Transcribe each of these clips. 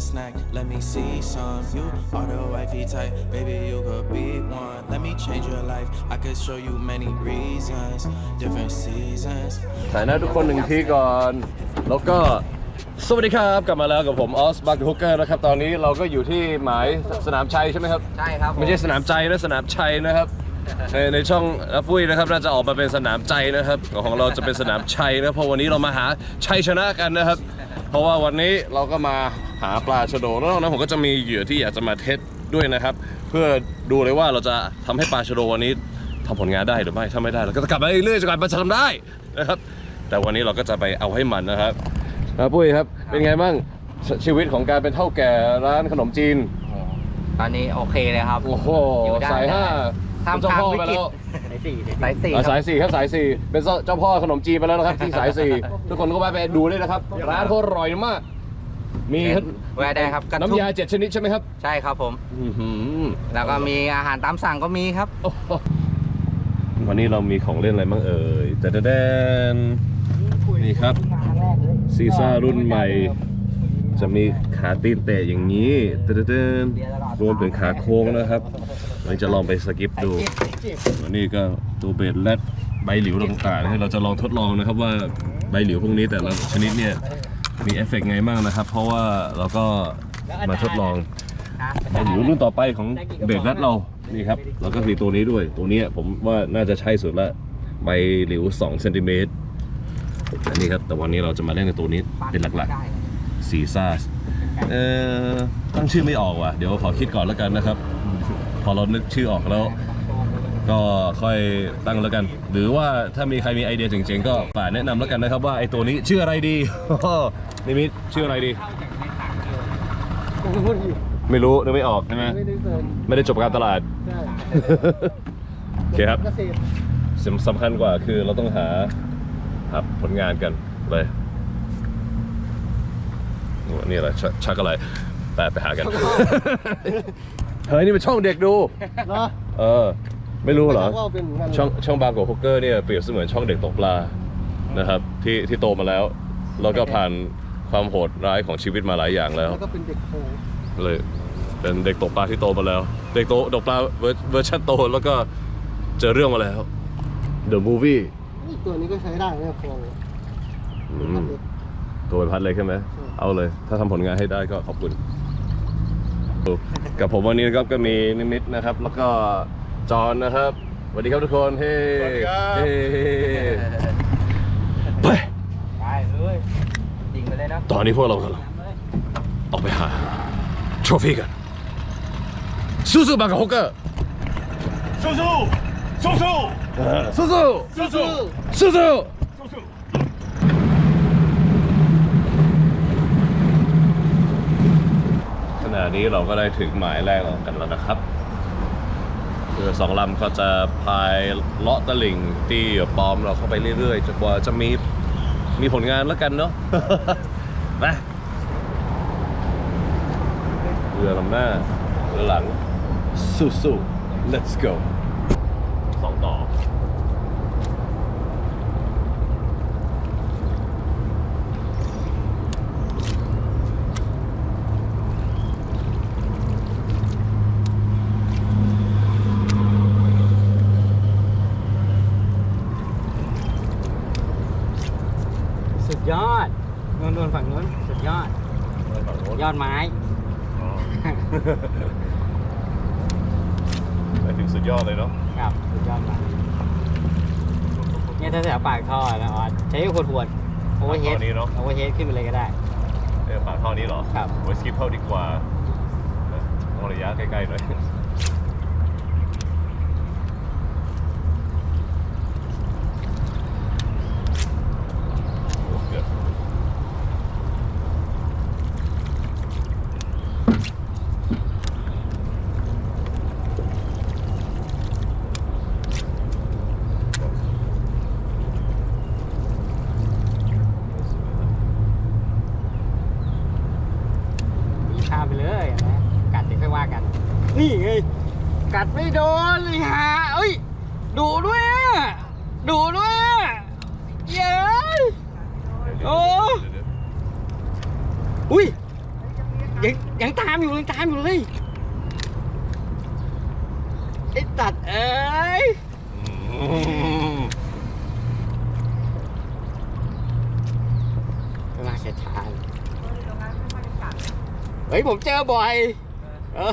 snack. Let me see some. You are the wifey type, baby. You could be one. Let me change your life. I could show you many reasons, different seasons. ถ่ายหน้าทุกคนหนึ่งทีก่อน แล้วก็สวัสดีครับ กลับมาแล้วกับผมออสบักฮุกเกอร์นะครับ ตอนนี้เราก็อยู่ที่หมายสนามชัยใช่ไหมครับ ใช่ครับ ไม่ใช่สนามใจนะสนามชัยนะครับ ในในช่องอาปุ้ยนะครับน่าจะออกมาเป็นสนามใจนะครับของเราจะเป็นสนามชัยนะเพราะวันนี้เรามาหาชัยชนะกันนะครับ เพราะว่าวันนี้เราก็มาหาปลาชะโดแล้วนอกนั้นผมก็จะมีเหยื่อที่อยากจะมาเทสด้วยนะครับ เพื่อดูเลยว่าเราจะทำให้ปลาชะโดวันนี้ทำผลงานได้หรือไม่ถ้าไม่ได้เราก็จะกลับมาเรื่อยๆจนกว่ามันจะทำได้นะครับ แต่วันนี้เราก็จะไปเอาให้มันนะครับอาปุ้ยครับเป็นไงบ้างชชีวิตของการเป็นเท่าแก่ร้านขนมจีนตอนนี้โอเคเลยครับโอ้โหอยู่ได้สายห้า ท่ามเจ้ากลางพ่อวิไปกฤแล้ตวสายสี่สายสี่อะคสารับยสี่ครับสายสี่เป็นเจ้าพ่อขนมจีนไปแล้วนะครับที่สายสี่ทุกคนก็แวะไปดูเลยนะครับร้านเขาอร่อยมาก มีแวะได้ครับกระทุ้น้ำยาเจ็ดชนิดใช่ไหมครับใช่ครับผม อื้อหือแล้วก็มีอาหารตามสั่งก็มีครับ โอ้โหวันนี้เรามีของเล่นอะไรบ้างเอ่ยแต่แดน นี่ครับ ซีซ่ารุ่นใหม่ จะมีขาตีนเตะอย่างนี้แต่แดนรวมถึงขาโค้งนะครับ เราจะลองไปสกิปดูอันนี้ก็ตัวเบสและใบหลิวต่างๆนะครับเราจะลองทดลองนะครับว่าใบหลิวพวกนี้แต่ละชนิดเนี่ยมีเอฟเฟกต์ไงบ้างนะครับ เพราะว่าเราก็มาทดลองใบหลิวรุ่นต่อไปของเบสและเรานี่ครับแล้วก็คือตัวนี้ด้วยตัวเนี้ยผมว่าน่าจะใช่สุดละใบหลิว2เซนติเมตรอันนี้ครับแต่วันนี้เราจะมาเล่นในตัวนี้เป็นหลักๆซีซ่าเอ่อตั้งชื่อไม่ออกว่ะเดี๋ยวขอคิดก่อนแล้วกันนะครับพ อเรานึกชื่อออกแล้ว ก็ค่อยตั้งแล้วกัน หรือว่าถ้ามีใครมีไอเดียเจ๋งๆก็ฝากแนะนำแล้วกันนะครับว่าไอตัวนี้ชื่ออะไรดี นิมิตชื่ออะไรดี ไม่รู้นึกไม่ออกใช่ไหมไม่ได้จบการตลาดโอเคครับสำสำคัญกว่าคือเราต้องหาหาผลงานกันเลยโอ้นี่อะไรชักชักอะไรไปไปหากัน เฮ้ยนี่เป็นช่องเด็กดูเนาะเออ ไม่รู้เหรอ ว่าเป็นเหมือนกันช่องช่องบางกอกฮกเกอร์เนี่ยเปรียบเสมือนช่องเด็กตกปลานะครับที่ที่โตมาแล้ว แล้วก็ผ่านความโหดร้ายของชีวิตมาหลายอย่างแล้ว แล้วก็เป็นเด็กโคเลยเป็นเด็กตกปลาที่โตมาแล้ว เด็กโตตกปลาเวอร์เวอร์ชันโตแล้วก็เจอเรื่องมาแล้ว The Movie นี่ตัวนี้ก็ใช้ได้เนี่ยโคอืมตัวเป็นพัดเลยใช่ไหมเอาเลย ถ้าทำผลงานให้ได้ก็ขอบคุณ กับผมวันนี้นะครับก็มีนิมิตนะครับ แล้วก็จอห์นนะครับสวัสดีครับทุกคนเฮ้สวัสดีครับเฮ้ไปได้เลยยิงไปเลยนะตอนนี้พวกเรากำลังออกไปหาโทรฟี่กันสู้ๆบางกอกฮกเกอร์สู้สู้สู้สู้สู้ๆสู้สู้สู้ๆสู้สู้ ณะนี้เราก็ได้ถึงหมายแรกแล้วกันแล้วนะครับเรือสองลำก็จะพายเลาะตะลิ่งตีปอมเราเข้าไปเรื่อยๆจนกว่าจะมีมีผลงานแล้วกันเนาะไปเรือลำหน้าเรือหลังสู้ๆ let's go สองต่อ สุดยอดนนนฝั่งนู้นสุดยอด ยอดไม้ไปถึงสุดยอดเลยเนาะครับสุดยอดไม้เนี่ยถ้าแถวปากท่อนะออดใช้ขวดขวดโอเวอร์เฮดปากท่อนี้เนอะโอเวอร์เฮดขึ้นไปเลยก็ได้ เออปากท่อนี้เหรอครับไว้สกิปเข้าดีกว่าเออต้องระยะใกล้ๆหน่อย กัดไม่โดนเลยฮะเอ้ยดูด้วยดูด้วยเย้โอ้อุ้ยยังยังตามอยู่ยังตามอยู่เลยไอ้ตัดเอ้ยมาเสียทานเฮ้ยผมเจอบ่อย เออ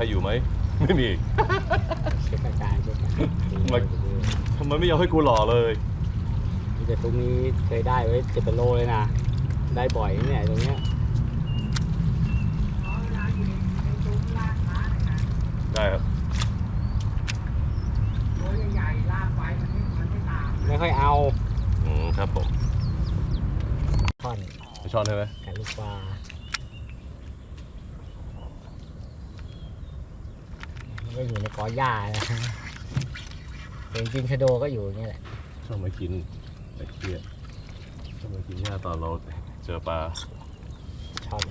รอยู่ไหม ไม่มี เช็คอาการเช็คอาการทำไมทำไมไม่ยอมให้กูหล่อเลย แต่ตรงนี้เคยได้ไว้เจ็ดเป็นโลเลยนะ ได้บ่อยนะเนี่ยตรงเนี้ยได้ครับ ไม่ค่อยเอาอืมครับผมท่อนไม่ชอบใช่ไหมไก่ลูกปลา มันก็อยู่ในกอหญ้านะแต่จริงๆชะโดก็อยู่อย่างเงี้ยแหละชอบมากินแต่เครียดชอบมากินหญ้าตอนเราเจอปลาช่อน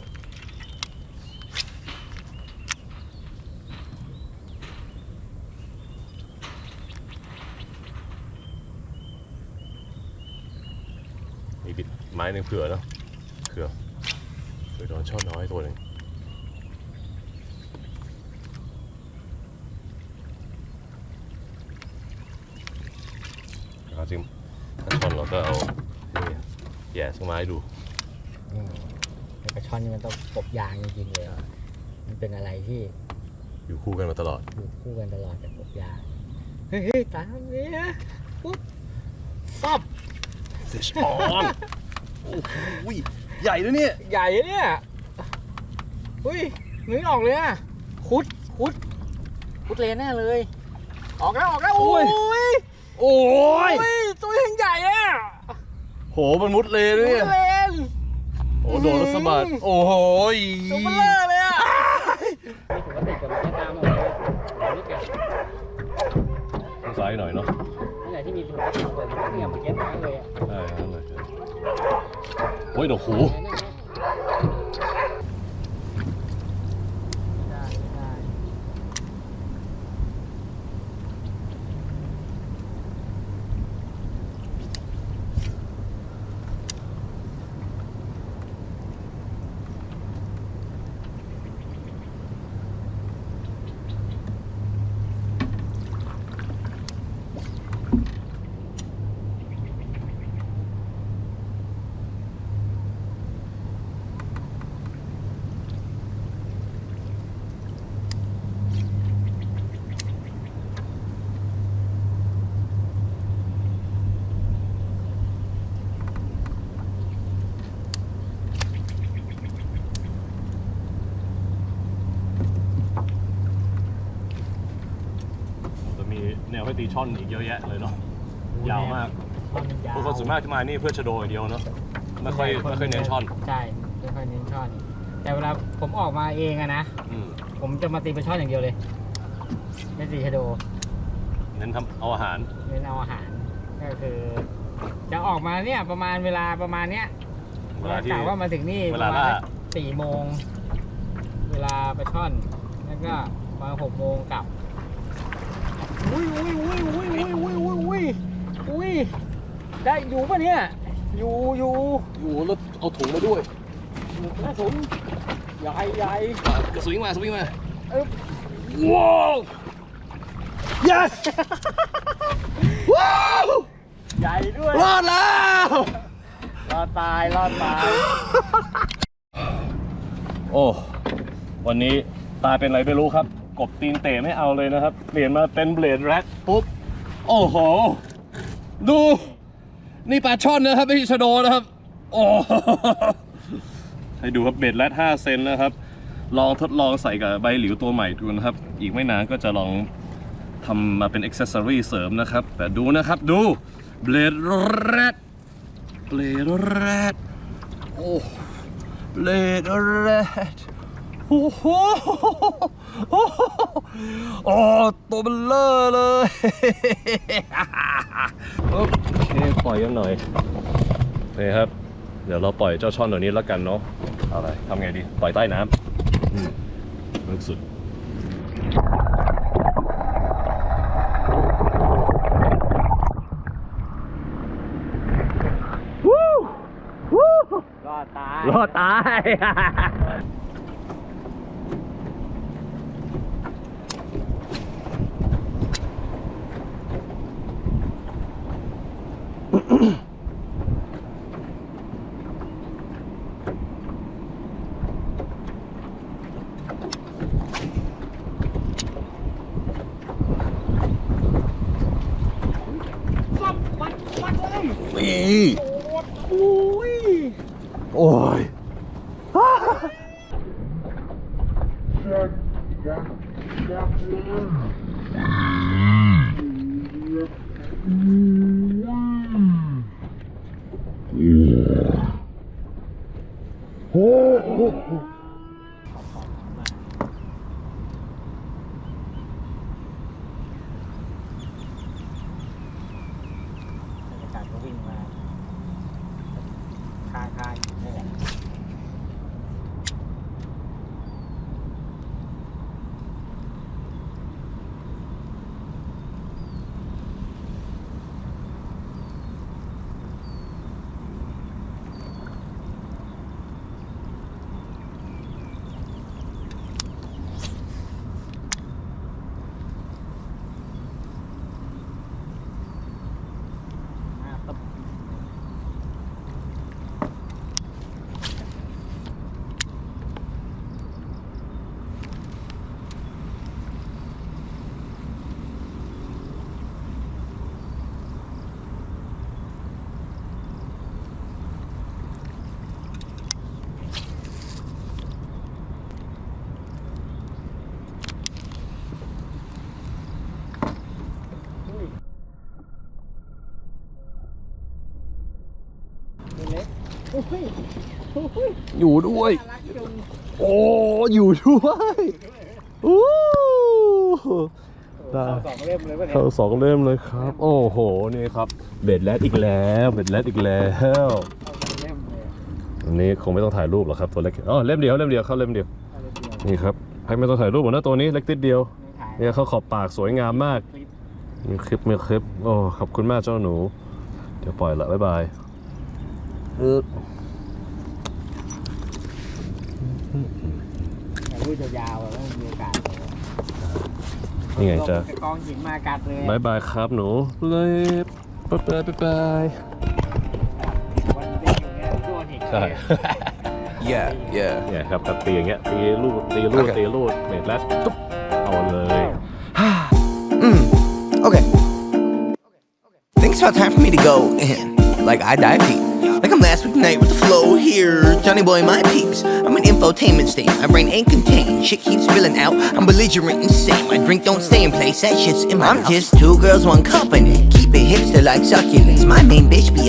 มีบิดไม้หนึ่งเผื่อเนาะเผื่อเผื่อโดนชอบน้อยตัวหนึ่ง เอาจริงถ้าชอนเราก็เอานี่แย่สักไม้ดู อืมแต่กระช่อนนี่มันต้องปบยางจริงๆเลยอะมันเป็นอะไรที่อยู่คู่กันมาตลอด อยู่คู่กันตลอดกับปบยาง เฮ้ยเฮ้ยตามเนี่ยปุ๊บปั๊บ Fish on โอ้โหใหญ่ด้วยเนี่ย ใหญ่เนี่ยอุ้ยนึกออกเลยอะคุดคุดคุดเลนแน่เลย ออกแล้วออกแล้วโอ้ย โอ้ยโอ้ยตัวยังใหญ่อะโหมันมุดเลยด้วยเนี่ย เลนโอ้โดนรถสะบัด โอ้โหยตัวเบลอเลยอะนี่ถือว่าติดกับมันตามหมดเลยนี่แกต้องซ้ายหน่อยเนาะนี่แหละที่มีถุงกระสุนเปิดมันเนี่ยมันเก็บไว้เลยอะใช่นั่นเลยโอ้ยเดี๋ยวหูได้ได้ จะ มีแนวให้ตีช่อนอีกเยอะแยะเลยเนาะยาวมากท่อนมันยาวพวกคนส่วนมากที่มานี่เพื่อชะโดอย่างเดียวเนาะไม่ค่อยไม่ค่อยเน้นช่อน ใช่ไม่ค่อยเน้นช่อน แต่เวลาผมออกมาเองอะนะอืมผมจะมาตีเป็นช่อนอย่างเดียวเลยไม่ตีชะโดเน้นทำเอาอาหาร เน้นเอาอาหารก็คือ จะออกมาเนี่ยประมาณเวลาประมาณเนี้ยเวลาที่กะว่ามาถึงนี่เวปลาระมาณล่าสี่โมง เวลาไปช่อน แล้วก็มาหกโมงกลับ อุ้ยอุ้ยอุ้ยอุ้ยอุ้ยอุ้ยอุ้ยอุ้ยอุ้ยได้อยู่ปะเนี่ย อยู่อยู่โอ้โหแล้วเอาถุงมาด้วยอยู่กระสุนใหญ่ใหญ่กระสุนมาสวิงมาเอ้ยว้าว yes ว้าวใหญ่ด้วยรอดแล้ว รอดตายรอดตาย โอ้ วันนี้ตายเป็นอะไรไม่รู้ครับ กบตีนเตะไม่เอาเลยนะครับ เปลี่ยนมาเป็นเบลดแร็กปุ๊บ โอ้โห ดู นี่ปลาช่อนนะครับไม่ใช่ชะโดนะครับ โอ้ให้ดูครับเบ็ดแรด5เซนนะครับ ลองทดลองใส่กับใบหลิวตัวใหม่ดูนะครับ อีกไม่นานก็จะลองทำมาเป็นอ็อกเซสซอรี่เสริมนะครับ แต่ดูนะครับดูเบลดแรดเบลดแรดโอ้เบลดแรด โอ้โหโอ้โหโอ้ตัวเบลเลอร์เลย โอเคปล่อยกันหน่อยนี่ครับ เดี๋ยวเราปล่อยเจ้าช่อนตัวนี้แล้วกันเนาะอะไรทำไงดี ปล่อยใต้น้ำอืมลึกสุดรอดตาย รอดตาย นี่อุ้ยโอ้ยบรรยากาศก็วิ่งมาคาคาอยู่นี่แหละ หน้าตบ อยู่ด้วย โอ้อยู่ด้วยอู้ได้สองเล่มเลยป่ะเนี่ยเข้าสองเล่มเลยครับ โอ้โหนี่ครับ เบ็ดแรดอีกแล้วเบ็ดแรดอีกแล้วเข้าสองเล่มเลยอันนี้คงไม่ต้องถ่ายรูปหรอกครับตัวเล็กอ๋อเล่มเดียวเล่มเดียวเข้าเล่มเดียวเข้าเล่มเดียวนี่ครับให้ไม่ต้องถ่ายรูปหมดนะตัวนี้เล็กติดเดียวไม่ถ่ายเนี่ยเขาขอบปากสวยงามมากมีคลิปมีคลิปโอ้ขอบคุณมากเจ้าหนู เดี๋ยวปล่อยละบ๊ายบายเออแต่รูดยาวๆอะแล้วมีโอกาสเลยนี่ไงจะลกองหินมากัดเลยบายบายครับหนูเลยบ๊ายบายบ๊ายบาย วันเด็กอย่างเงี้ยโดนอีกใช่ Yeah, yeah. เนี่ยครับครับตีอย่างเงี้ยตีลูดตีลูดโอเค ตีลูดเม็ดแล้วตุ๊บเอาเลย Mm, okay. Think it's about time for me to go in. Like I dive deep. Like I'm last week night with the flow here. Johnny boy, my peeps. I'm an infotainment state. My brain ain't contained. Shit keeps spilling out. I'm belligerent insane. My drink don't stay in place. That shit's in my I'm just two girls, one company. Keep it hipster like succulents. My main bitch be